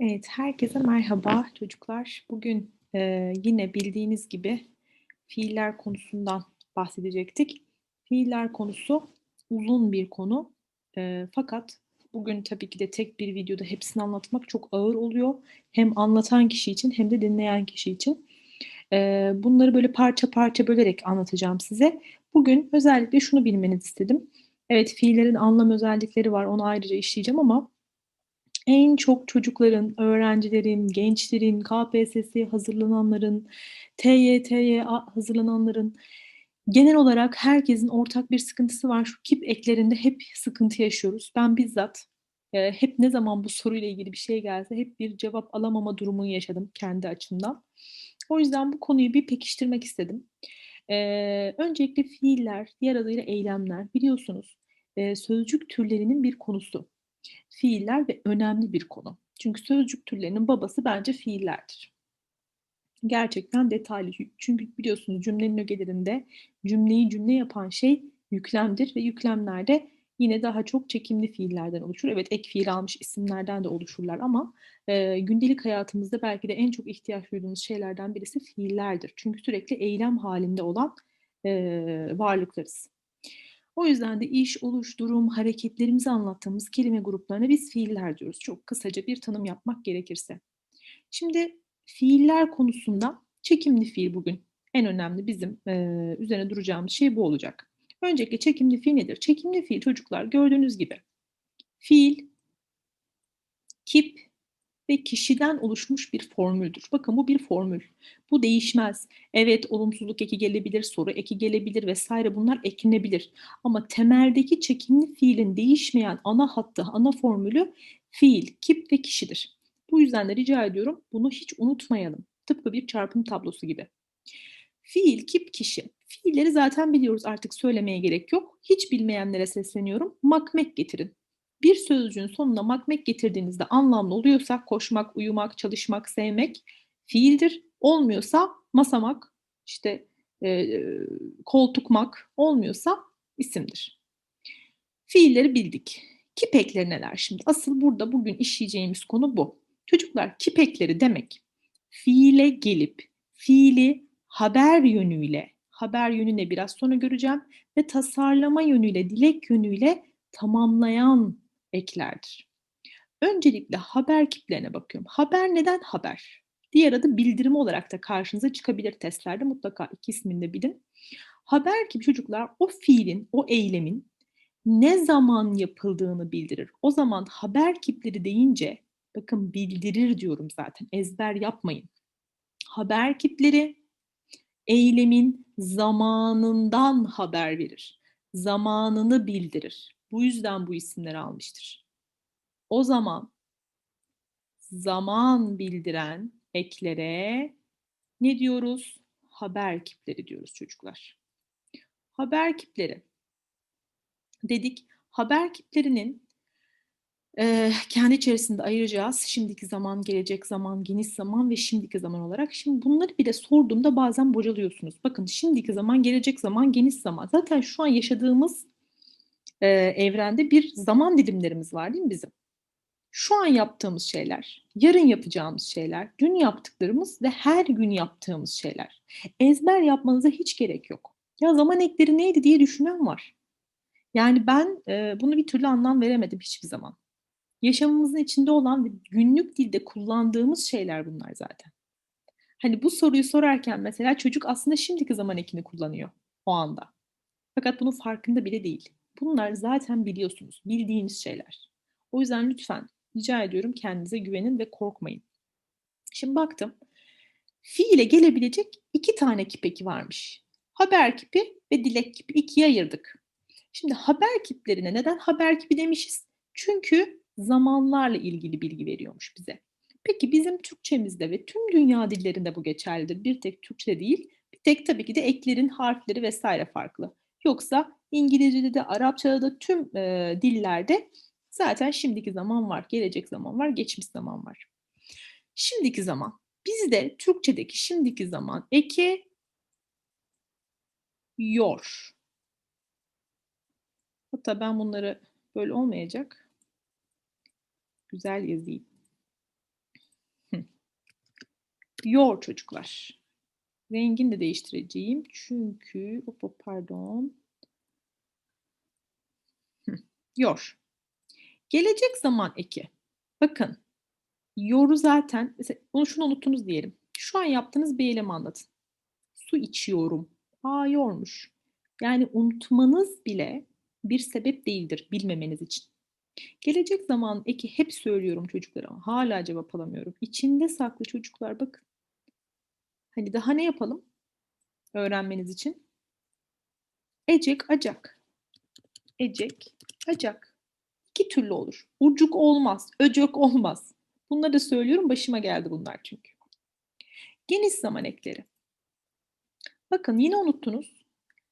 Evet, herkese merhaba çocuklar. Bugün eee, yine bildiğiniz gibi fiiller konusundan bahsedecektik. Fiiller konusu uzun bir konu. Eee, fakat bugün tabii ki de tek bir videoda hepsini anlatmak çok ağır oluyor. Hem anlatan kişi için hem de dinleyen kişi için. Eee, bunları böyle parça parça bölerek anlatacağım size. Bugün özellikle şunu bilmenizi istedim. Evet, fiillerin anlam özellikleri var. Onu ayrıca işleyeceğim ama en çok çocukların, öğrencilerin, gençlerin, KPSS'ye hazırlananların, TYT'ye hazırlananların, genel olarak herkesin ortak bir sıkıntısı var. Şu kip eklerinde hep sıkıntı yaşıyoruz. Ben bizzat, eee, hep ne zaman bu soruyla ilgili bir şey gelse hep bir cevap alamama durumunu yaşadım kendi açımdan. O yüzden bu konuyu bir pekiştirmek istedim. Eee, öncelikle fiiller, diğer adıyla eylemler biliyorsunuz, eee, sözcük türlerinin bir konusu. Fiiller ve önemli bir konu. Çünkü sözcük türlerinin babası bence fiillerdir. Gerçekten detaylı. Çünkü biliyorsunuz cümlenin ögelerinde cümleyi cümle yapan şey yüklemdir ve yüklemler de yine daha çok çekimli fiillerden oluşur. Evet ek fiil almış isimlerden de oluşurlar ama e, gündelik hayatımızda belki de en çok ihtiyaç duyduğumuz şeylerden birisi fiillerdir. Çünkü sürekli eylem halinde olan e, varlıklarız. O yüzden de iş, oluş, durum, hareketlerimizi anlattığımız kelime gruplarına biz fiiller diyoruz. Çok kısaca bir tanım yapmak gerekirse. Şimdi fiiller konusunda çekimli fiil bugün en önemli bizim e, üzerine duracağımız şey bu olacak. Öncelikle çekimli fiil nedir? Çekimli fiil çocuklar gördüğünüz gibi fiil, kip ve kişiden oluşmuş bir formüldür. Bakın bu bir formül. Bu değişmez. Evet olumsuzluk eki gelebilir, soru eki gelebilir vesaire bunlar eklenebilir. Ama temeldeki çekimli fiilin değişmeyen ana hattı, ana formülü fiil, kip ve kişidir. Bu yüzden de rica ediyorum bunu hiç unutmayalım. Tıpkı bir çarpım tablosu gibi. Fiil, kip, kişi. Fiilleri zaten biliyoruz artık söylemeye gerek yok. Hiç bilmeyenlere sesleniyorum. Makmek getirin bir sözcüğün sonuna makmek getirdiğinizde anlamlı oluyorsa koşmak, uyumak, çalışmak, sevmek fiildir. Olmuyorsa masamak, işte e, koltukmak olmuyorsa isimdir. Fiilleri bildik. Kipekleri neler şimdi? Asıl burada bugün işleyeceğimiz konu bu. Çocuklar kipekleri demek fiile gelip fiili haber yönüyle, haber yönüne biraz sonra göreceğim ve tasarlama yönüyle, dilek yönüyle tamamlayan eklerdir. Öncelikle haber kiplerine bakıyorum. Haber neden haber? Diğer adı bildirim olarak da karşınıza çıkabilir testlerde. Mutlaka iki ismini de bilin. Haber kipi çocuklar o fiilin, o eylemin ne zaman yapıldığını bildirir. O zaman haber kipleri deyince bakın bildirir diyorum zaten. Ezber yapmayın. Haber kipleri eylemin zamanından haber verir. Zamanını bildirir. Bu yüzden bu isimleri almıştır. O zaman zaman bildiren eklere ne diyoruz? Haber kipleri diyoruz çocuklar. Haber kipleri dedik. Haber kiplerinin e, kendi içerisinde ayıracağız. Şimdiki zaman, gelecek zaman, geniş zaman ve şimdiki zaman olarak. Şimdi bunları bir de sorduğumda bazen bocalıyorsunuz. Bakın şimdiki zaman, gelecek zaman, geniş zaman. Zaten şu an yaşadığımız e, evrende bir zaman dilimlerimiz var değil mi bizim? Şu an yaptığımız şeyler, yarın yapacağımız şeyler, dün yaptıklarımız ve her gün yaptığımız şeyler. Ezber yapmanıza hiç gerek yok. Ya zaman ekleri neydi diye düşünen var. Yani ben e, bunu bir türlü anlam veremedim hiçbir zaman. Yaşamımızın içinde olan ve günlük dilde kullandığımız şeyler bunlar zaten. Hani bu soruyu sorarken mesela çocuk aslında şimdiki zaman ekini kullanıyor o anda. Fakat bunun farkında bile değil. Bunlar zaten biliyorsunuz, bildiğiniz şeyler. O yüzden lütfen rica ediyorum kendinize güvenin ve korkmayın. Şimdi baktım. Fiile gelebilecek iki tane kipeki varmış. Haber kipi ve dilek kipi ikiye ayırdık. Şimdi haber kiplerine neden haber kipi demişiz? Çünkü zamanlarla ilgili bilgi veriyormuş bize. Peki bizim Türkçemizde ve tüm dünya dillerinde bu geçerlidir. Bir tek Türkçe değil, bir tek tabii ki de eklerin harfleri vesaire farklı. Yoksa İngilizce'de de, Arapça'da da tüm e, dillerde zaten şimdiki zaman var, gelecek zaman var, geçmiş zaman var. Şimdiki zaman. Bizde Türkçedeki şimdiki zaman eki yor. Hatta ben bunları böyle olmayacak. Güzel yazayım. Yor çocuklar. Rengini de değiştireceğim. Çünkü hop, pardon. Yor. Gelecek zaman eki. Bakın. Yoru zaten mesela onu şunu unuttunuz diyelim. Şu an yaptığınız bir eylemi anlatın. Su içiyorum. Aa yormuş. Yani unutmanız bile bir sebep değildir bilmemeniz için. Gelecek zaman eki hep söylüyorum çocuklara hala cevap alamıyorum. İçinde saklı çocuklar bakın. Hani daha ne yapalım? Öğrenmeniz için. Ecek, acak. Ecek, acak. İki türlü olur. Ucuk olmaz, öcök olmaz. Bunları da söylüyorum. Başıma geldi bunlar çünkü. Geniş zaman ekleri. Bakın yine unuttunuz.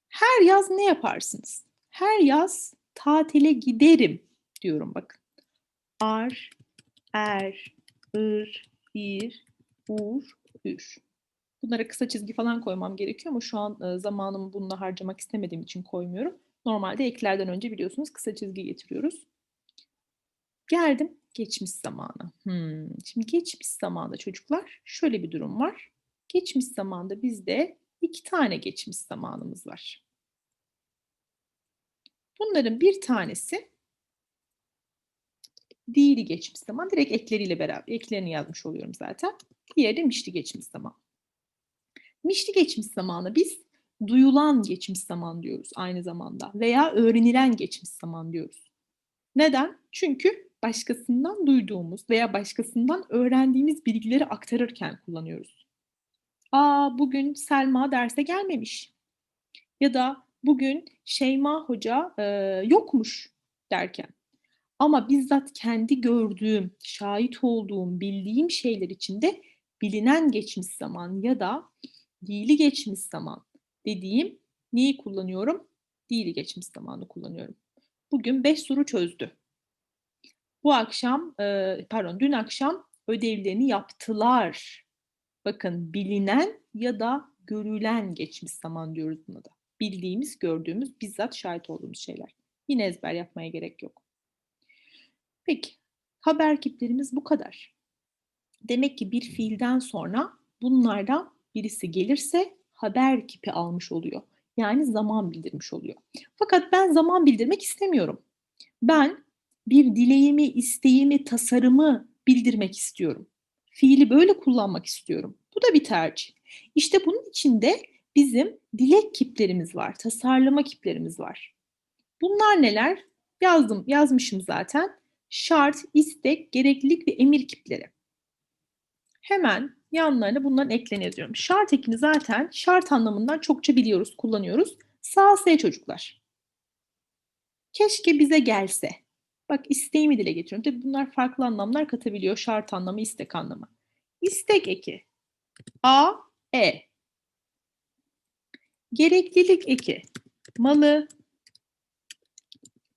Her yaz ne yaparsınız? Her yaz tatile giderim diyorum bakın. Ar, er, ır, ir, ur, ür. Bunlara kısa çizgi falan koymam gerekiyor ama şu an zamanımı bununla harcamak istemediğim için koymuyorum. Normalde eklerden önce biliyorsunuz kısa çizgi getiriyoruz. Geldim geçmiş zamana. Hmm. Şimdi geçmiş zamanda çocuklar şöyle bir durum var. Geçmiş zamanda bizde iki tane geçmiş zamanımız var. Bunların bir tanesi değili geçmiş zaman. Direkt ekleriyle beraber eklerini yazmış oluyorum zaten. Diğeri de mişli geçmiş zaman. Mişli geçmiş zamanı biz duyulan geçmiş zaman diyoruz aynı zamanda veya öğrenilen geçmiş zaman diyoruz. Neden? Çünkü başkasından duyduğumuz veya başkasından öğrendiğimiz bilgileri aktarırken kullanıyoruz. Aa bugün Selma derse gelmemiş. Ya da bugün Şeyma Hoca e, yokmuş derken. Ama bizzat kendi gördüğüm, şahit olduğum, bildiğim şeyler içinde bilinen geçmiş zaman ya da dili geçmiş zaman dediğim neyi kullanıyorum? Dili geçmiş zamanı kullanıyorum. Bugün 5 soru çözdü. Bu akşam, e, pardon dün akşam ödevlerini yaptılar. Bakın bilinen ya da görülen geçmiş zaman diyoruz buna da. Bildiğimiz, gördüğümüz, bizzat şahit olduğumuz şeyler. Yine ezber yapmaya gerek yok. Peki, haber kiplerimiz bu kadar. Demek ki bir fiilden sonra bunlardan birisi gelirse haber kipi almış oluyor. Yani zaman bildirmiş oluyor. Fakat ben zaman bildirmek istemiyorum. Ben bir dileğimi, isteğimi, tasarımı bildirmek istiyorum. Fiili böyle kullanmak istiyorum. Bu da bir tercih. İşte bunun içinde bizim dilek kiplerimiz var, tasarlama kiplerimiz var. Bunlar neler? Yazdım, yazmışım zaten. Şart, istek, gereklilik ve emir kipleri. Hemen yanlarına bunların eklerini yazıyorum. Şart ekini zaten şart anlamından çokça biliyoruz, kullanıyoruz. Sağ S çocuklar. Keşke bize gelse. Bak isteğimi dile getiriyorum. Tabii bunlar farklı anlamlar katabiliyor. Şart anlamı, istek anlamı. İstek eki. A, E. Gereklilik eki. Malı,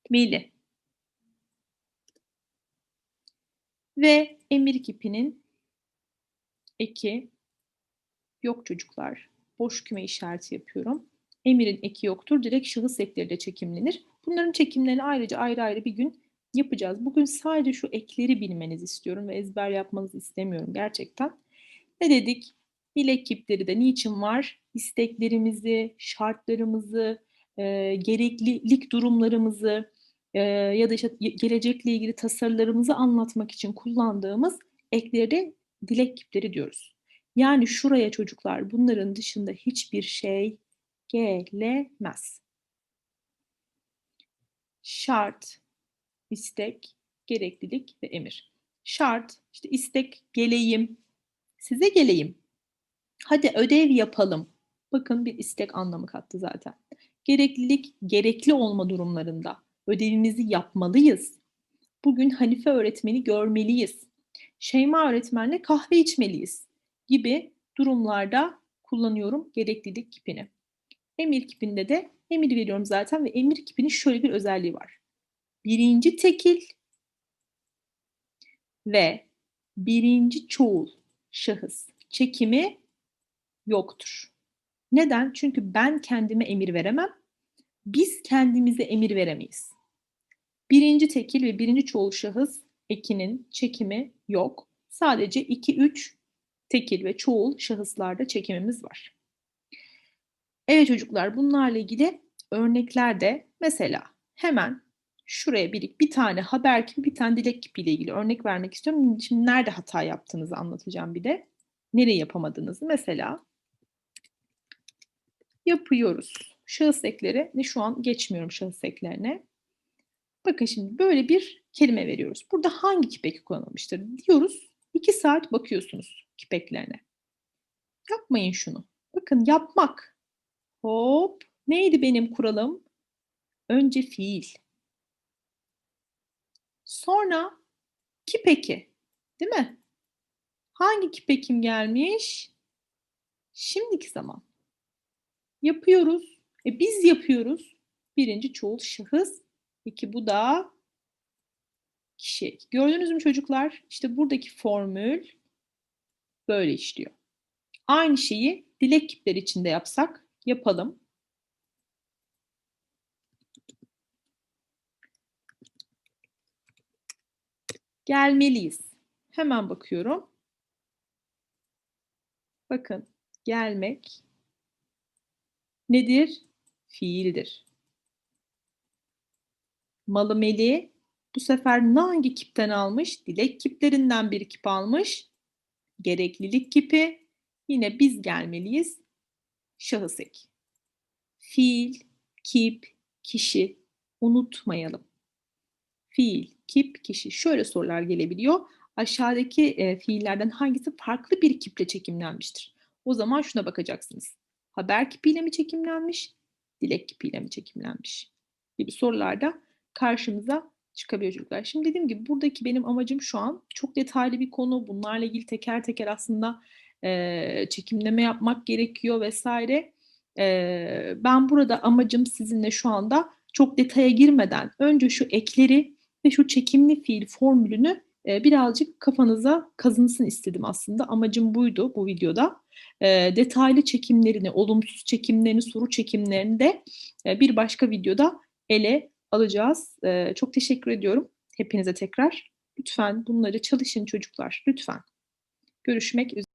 meli. Ve emir kipinin eki yok çocuklar. Boş küme işareti yapıyorum. Emirin eki yoktur. Direkt şahıs ekleri de çekimlenir. Bunların çekimlerini ayrıca ayrı ayrı bir gün yapacağız. Bugün sadece şu ekleri bilmenizi istiyorum ve ezber yapmanızı istemiyorum gerçekten. Ne dedik? Dil ekipleri de niçin var? İsteklerimizi, şartlarımızı, e, gereklilik durumlarımızı e, ya da işte gelecekle ilgili tasarılarımızı anlatmak için kullandığımız ekleri de dil ekipleri diyoruz. Yani şuraya çocuklar bunların dışında hiçbir şey gelemez. Şart, istek, gereklilik ve emir. Şart, işte istek, geleyim, size geleyim. Hadi ödev yapalım. Bakın bir istek anlamı kattı zaten. Gereklilik, gerekli olma durumlarında ödevimizi yapmalıyız. Bugün Hanife öğretmeni görmeliyiz. Şeyma öğretmenle kahve içmeliyiz gibi durumlarda kullanıyorum gereklilik kipini. Emir kipinde de emir veriyorum zaten ve emir kipinin şöyle bir özelliği var birinci tekil ve birinci çoğul şahıs çekimi yoktur. Neden? Çünkü ben kendime emir veremem. Biz kendimize emir veremeyiz. Birinci tekil ve birinci çoğul şahıs ekinin çekimi yok. Sadece 2-3 tekil ve çoğul şahıslarda çekimimiz var. Evet çocuklar bunlarla ilgili örnekler de mesela hemen şuraya bir, bir tane haber kipi bir tane dilek kipi ile ilgili örnek vermek istiyorum. Şimdi nerede hata yaptığınızı anlatacağım bir de. Nereye yapamadığınızı mesela yapıyoruz. Şahıs ekleri ne şu an geçmiyorum şahıs eklerine. Bakın şimdi böyle bir kelime veriyoruz. Burada hangi kipek kullanılmıştır diyoruz. 2 saat bakıyorsunuz kipeklerine. Yapmayın şunu. Bakın yapmak. Hop. Neydi benim kuralım? Önce fiil. Sonra kipeki. Değil mi? Hangi kipekim gelmiş? Şimdiki zaman. Yapıyoruz. E biz yapıyoruz. Birinci çoğul şahıs. İki bu da kişi. Gördünüz mü çocuklar? İşte buradaki formül böyle işliyor. Aynı şeyi dilek kipleri içinde yapsak yapalım. Gelmeliyiz. Hemen bakıyorum. Bakın gelmek nedir? Fiildir. Malı meli bu sefer hangi kipten almış? Dilek kiplerinden bir kip almış. Gereklilik kipi. Yine biz gelmeliyiz. Şahıs ek. Fiil, kip, kişi unutmayalım. Fiil, kip, kişi. Şöyle sorular gelebiliyor. Aşağıdaki e, fiillerden hangisi farklı bir kiple çekimlenmiştir? O zaman şuna bakacaksınız. Haber kipiyle mi çekimlenmiş? Dilek kipiyle mi çekimlenmiş? Gibi sorularda karşımıza çıkabiliyor çocuklar. Şimdi dediğim gibi buradaki benim amacım şu an çok detaylı bir konu. Bunlarla ilgili teker teker aslında e, çekimleme yapmak gerekiyor vesaire. E, ben burada amacım sizinle şu anda çok detaya girmeden önce şu ekleri ve şu çekimli fiil formülünü e, birazcık kafanıza kazınsın istedim aslında. Amacım buydu bu videoda. E, detaylı çekimlerini, olumsuz çekimlerini, soru çekimlerini de e, bir başka videoda ele alacağız. E, çok teşekkür ediyorum hepinize tekrar. Lütfen bunları çalışın çocuklar, lütfen. Görüşmek üzere.